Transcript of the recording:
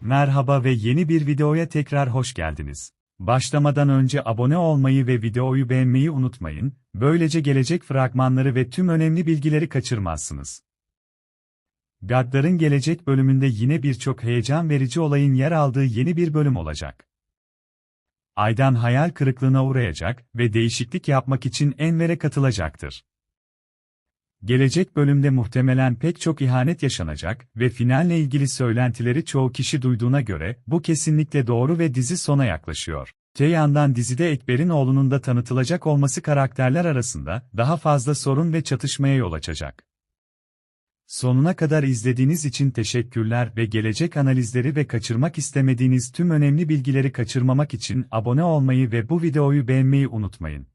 Merhaba ve yeni bir videoya tekrar hoş geldiniz. Başlamadan önce abone olmayı ve videoyu beğenmeyi unutmayın, böylece gelecek fragmanları ve tüm önemli bilgileri kaçırmazsınız. Gaddar'ın gelecek bölümünde yine birçok heyecan verici olayın yer aldığı yeni bir bölüm olacak. Aydan hayal kırıklığına uğrayacak ve değişiklik yapmak için Enver'e katılacaktır. Gelecek bölümde muhtemelen pek çok ihanet yaşanacak ve finalle ilgili söylentileri çoğu kişi duyduğuna göre bu kesinlikle doğru ve dizi sona yaklaşıyor. Te yandan dizide Ekber'in oğlunun da tanıtılacak olması karakterler arasında daha fazla sorun ve çatışmaya yol açacak. Sonuna kadar izlediğiniz için teşekkürler ve gelecek analizleri ve kaçırmak istemediğiniz tüm önemli bilgileri kaçırmamak için abone olmayı ve bu videoyu beğenmeyi unutmayın.